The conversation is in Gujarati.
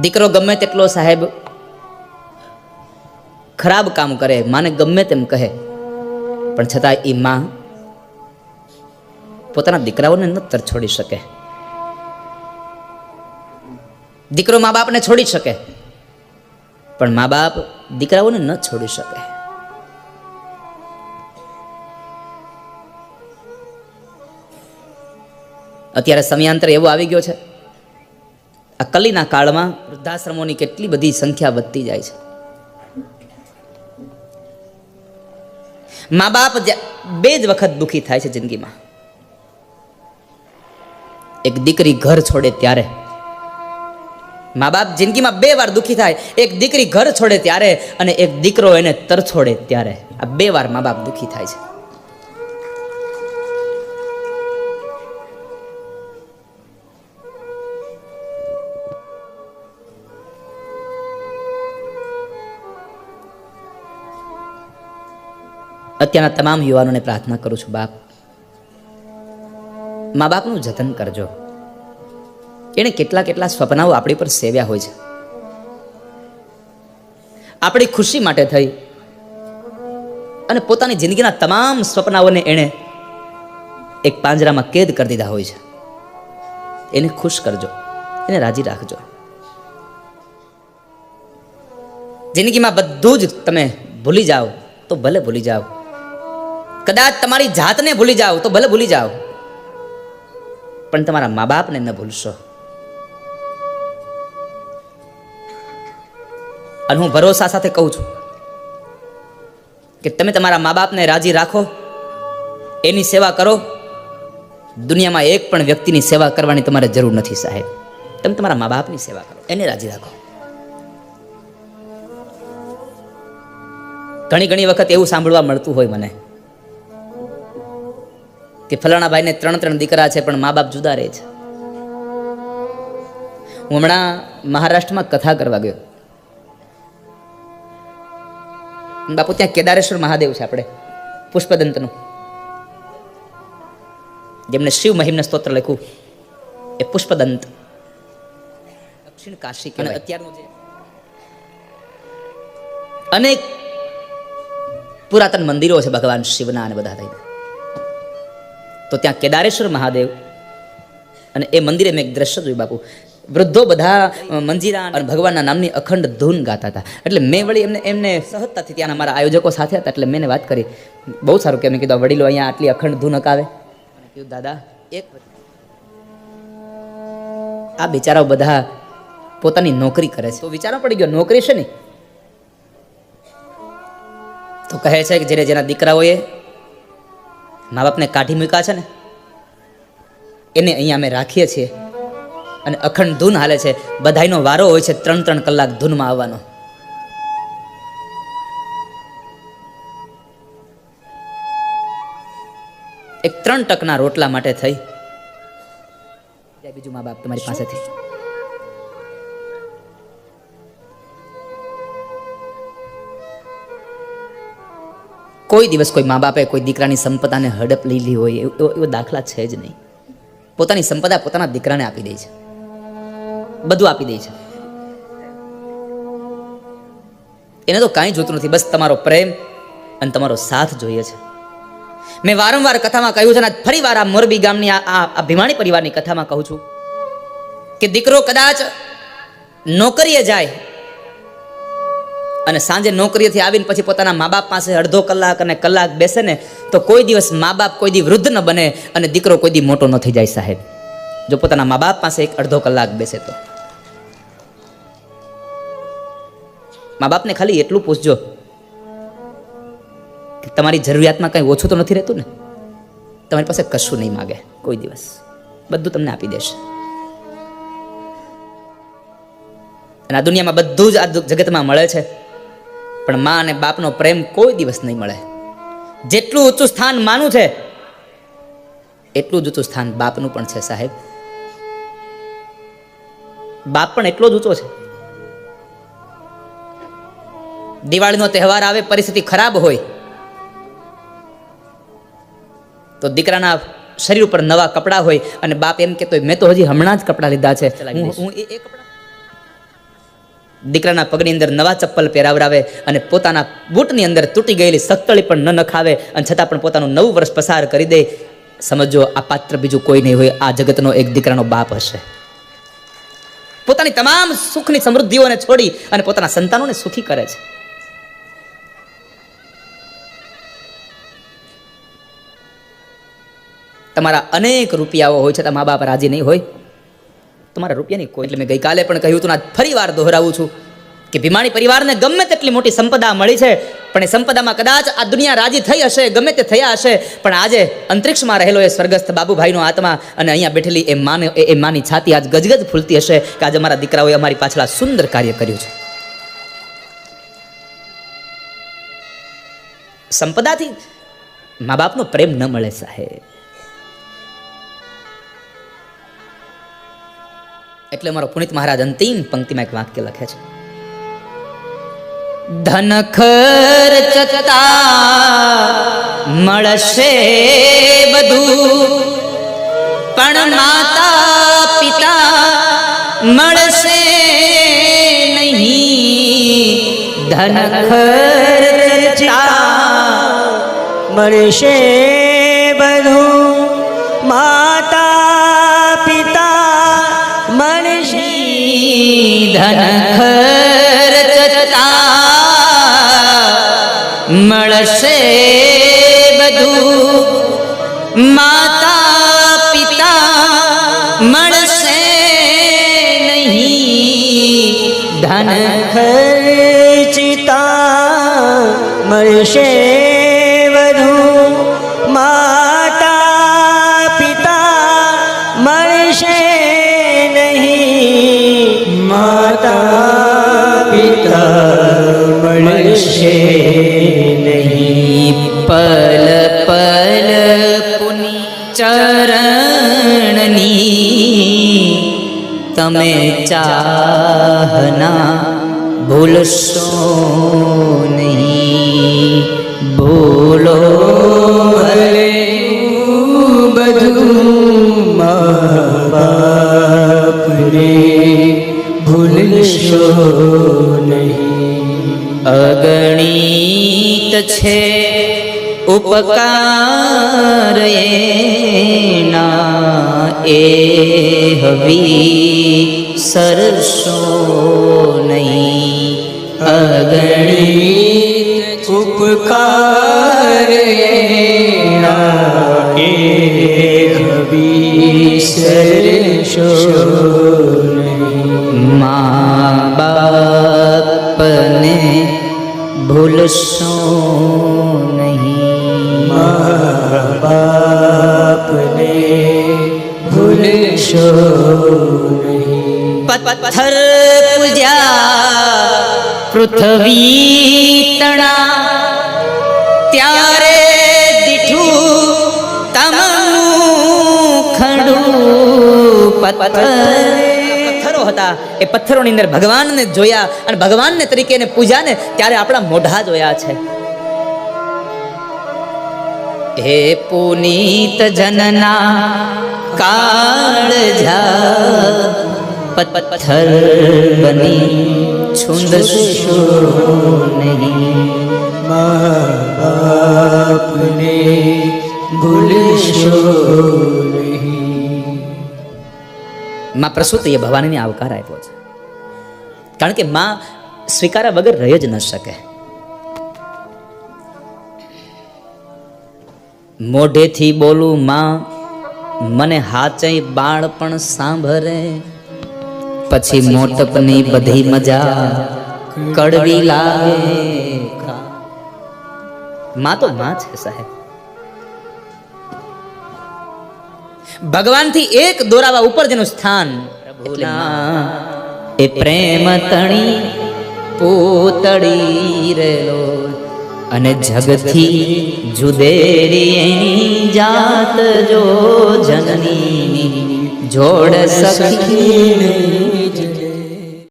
દીકરો ગમે તેટલો સાહેબ ખરાબ કામ કરે, માને ગમે તેમ કહે. પણ છતાં એ માં પોતાના દીકરાઓને ન છોડી શકે. દીકરો મા બાપને છોડી શકે. પણ મા બાપ દીકરાઓને ન છોડી શકે. અત્યારે સમયાંતર એવો આવી ગયો છે. આ કલીના કાળમાં વૃદ્ધાશ્રમોની કેટલી બધી સંખ્યા વધતી જાય છે. મા બાપ બે જ વખત દુઃખી થાય છે જિંદગીમાં. એક દીકરી ઘર છોડે ત્યારે મા બાપ જિંદગીમાં બે વાર દુઃખી થાય, એક દીકરી ઘર છોડે ત્યારે અને એક દીકરો એને તરછોડે ત્યારે. આ બે વાર મા બાપ દુઃખી થાય છે. અત્યારના તમામ યુવાનોને પ્રાર્થના કરું છું, બાપ. મા બાપનું જતન કરજો. એણે કેટલા કેટલા સ્વપ્નાઓ આપણી પર સેવ્યા હોય છે. આપણી ખુશી માટે થઈ અને પોતાની જિંદગીના તમામ સ્વપ્નાઓને એણે એક પાંજરામાં કેદ કરી દીધા હોય છે. એને ખુશ કરજો. એને રાજી રાખજો. જિંદગીમાં બધું જ તમે ભૂલી જાઓ તો ભલે ભૂલી જાઓ. કદાચ તમારી જાતને ભૂલી જાઓ તો ભલે ભૂલી જાઓ. પણ તમારા મા બાપને ન ભૂલશો. અને હું ભરોસા સાથે કહું છું કે તમે તમારા મા બાપને રાજી રાખો, એની સેવા કરો. દુનિયામાં એક પણ વ્યક્તિની સેવા કરવાની તમારે જરૂર નથી સાહેબ. તમે તમારા મા બાપની સેવા કરો, એને રાજી રાખો. ઘણી ઘણી વખત એવું સાંભળવા મળતું હોય મને. કે ફલાણા ભાઈને ત્રણ ત્રણ દીકરા છે, પણ મા બાપ જુદા રહે છે. હું હમણાં મહારાષ્ટ્રમાં કથા કરવા ગયો. બાપુ, ત્યાં કેદારેશ્વર મહાદેવ છે આપણે, પુષ્પદંતનું. જેમને શિવ મહિમને સ્તોત્ર લખ્યું, એ પુષ્પદંત. દક્ષિણ કાશી અને અત્યારનું જે અનેક પુરાતન મંદિરો છે ભગવાન શિવના અને બધા થઈને. તો ત્યાં કેદારેશ્વર મહાદેવ અને એ મંદિરે મેં એક દ્રશ્ય જોયું બાપુ. વૃદ્ધો બધા મંજીરા અને ભગવાનના નામની અખંડ ધૂન ગાતા હતા. એટલે મેં વળી એમને એમને સહજતાથી ત્યાંના મારા આયોજકો સાથે હતા એટલે મેં વાત કરી. બહુ સારું કે મેં કીધું વડીલો અહીંયા આટલી અખંડ ધૂન અકાવે. અને કીધું, દાદા, એક આ બિચારાઓ બધા પોતાની નોકરી કરે છે. તો વિચારો પડી ગયો, નોકરી છે ને? તો કહે છે કે જેને, જેના દીકરાઓએ મા બાપને કાઢી મૂક્યા છે ને? એને અહીંયા અમે રાખીએ છીએ. અને અખંડ ધૂન હાલે છે. બધાયનો વારો હોય છે ત્રણ ત્રણ કલાક ધૂનમાં આવવાનો. એક ત્રણ ટકના રોટલા માટે થઈ. બીજું મા બાપ તમારી પાસેથી. કોઈ દિવસ કોઈ મા બાપે કોઈ દીકરાની સંપદાને હડપ લીધી હોય, એવો, એવો- દાખલા છે જ નહીં. પોતાની સંપદા પોતાના દીકરાને આપી દે છે. બધું આપી દે છે. એને તો કાંઈ જોતું નથી. બસ તમારો પ્રેમ અને તમારો સાથ જોઈએ છે. મેં વારંવાર કથામાં કહ્યું છે અને ફરી વાર આ મોરબી ગામની આ ભીમાણી પરિવારની કથામાં કહું છું કે દીકરો કદાચ નોકરીએ જાય અને સાંજે નોકરીએથી આવીને પછી પોતાના મા બાપ પાસે અડધો કલાક અને કલાક બેસે ને તો કોઈ દિવસ મા બાપ કોઈ દી વૃદ્ધ ન બને અને દીકરો કોઈ દી મોટો ન થઈ જાય સાહેબ. જો પોતાના મા બાપ પાસે એક અડધો કલાક બેસે તો. મા બાપને ખાલી એટલું પૂછજો કે તમારી જરૂરિયાતમાં કંઈ ઓછું તો નથી રહેતું ને? તમારી પાસે કશું નહીં માગે કોઈ દિવસ. બધું તમને આપી દેશે. અને આ દુનિયામાં બધું જ આ જગતમાં મળે છે. પણ મા અને બાપનો પ્રેમ કોઈ દિવસ નહીં મળે. જેટલું ઊંચું સ્થાન માનું છે એટલું જ ઊંચું સ્થાન બાપનું પણ છે સાહેબ. બાપ પણ એટલો જ ઊંચો છે. દિવાળીનો તહેવાર આવે પરિસ્થિતિ ખરાબ હોય તો દીકરાના શરીર ઉપર નવા કપડાં હોય અને બાપ એમ કહેતો મેં તો હજી હમણાં જ કપડાં લીધા છે. હું એ કપડાં દીકરાના પગની અંદર નવા ચપ્પલ પહેરાવરાવે અને પોતાના બૂટની અંદર તૂટી ગયેલી સત્તળી પણ ન નખાવે અને છતાં પણ પોતાનું નવું વર્ષ પસાર કરી દે. સમજો, આ પાત્ર બીજું કોઈ નહીં હોય, આ જગતનો એક દીકરાનો બાપ હશે. પોતાની તમામ સુખની સમૃદ્ધિઓને છોડી અને પોતાના સંતાનોને સુખી કરે છે. તમારા અનેક રૂપિયાઓ હોય છતાં મા બાપ રાજી નહીં હોય. તમારા રૂપિયાની કોઈ એટલે મેં ગઈકાલે પણ કહ્યું હતું ફરી વાર દોહરાવું છું કે ભીમાણી પરિવારને ગમે તેટલી મોટી સંપદા મળી છે, પણ એ સંપદામાં કદાચ આ દુનિયા રાજી થઈ હશે, ગમે તે થયા હશે, પણ આજે અંતરિક્ષમાં રહેલો એ સ્વર્ગસ્થ બાબુભાઈનો આત્મા અને અહીંયા બેઠેલી એ માને એ- માની છાતી આજ ગજગજ ફૂલતી હશે કે આજે અમારા દીકરાઓએ અમારી પાછળ સુંદર કાર્ય કર્યું છે. સંપદાથી મા બાપનો પ્રેમ ન મળે સાહેબ. એટલે મારો પુનિત મહારાજ અંતિમ પંક્તિમાં એક વાક્ય લખે છે. ધન ખર્ચતા મળશે બધું, પણ માતા પિતા મળશે નહીં. ધન ખર્ચતા મળશે બધું ધન ખર્ચતા મળશે બધું માતા પિતા મળશે નહીં ધન ખર્ચિતા મળશે મળશે નહીં. પલ પલ પુની ચરણની તમે ચાહના ભૂલશો ઉપકાર એના એ હવી સરસો નહીં. અગણિત ઉપકાર એના એ હવી નહીં પથ્થર પૂજ્યા પૃથ્વી તણા. ત્યારે દીઠું તમનું ખડું પથ્થર. હતા. એ પથ્થરોની અંદર ભગવાનને જોયા અને ભગવાનને તરીકે એને પૂજ્યા ને ત્યારે આપણા મોઢા જોયા છે. હે પુનીત જનના કાળ પથ્થર બની છુંદશો નહીં મા બાપને ભૂલશો નહીં માં પ્રસૂતિએ ભવાનીને આવકાર આપ્યો છે। કારણ કે માં સ્વીકાર્યા વગર રહી જ ન શકે। મોઢેથી બોલું, માં, મને હાચય બાળપણ સાંભળે પછી મોટપની બધી મજા કડવી લાગે માં તો માં છે સાહેબ. ભગવાનથી એક દોરાવા ઉપર જેનું સ્થાન એ પ્રેમ તણી પૂતળી રેલો અને જગથી જુદેરી એની જાત જો જનની જોડ સખી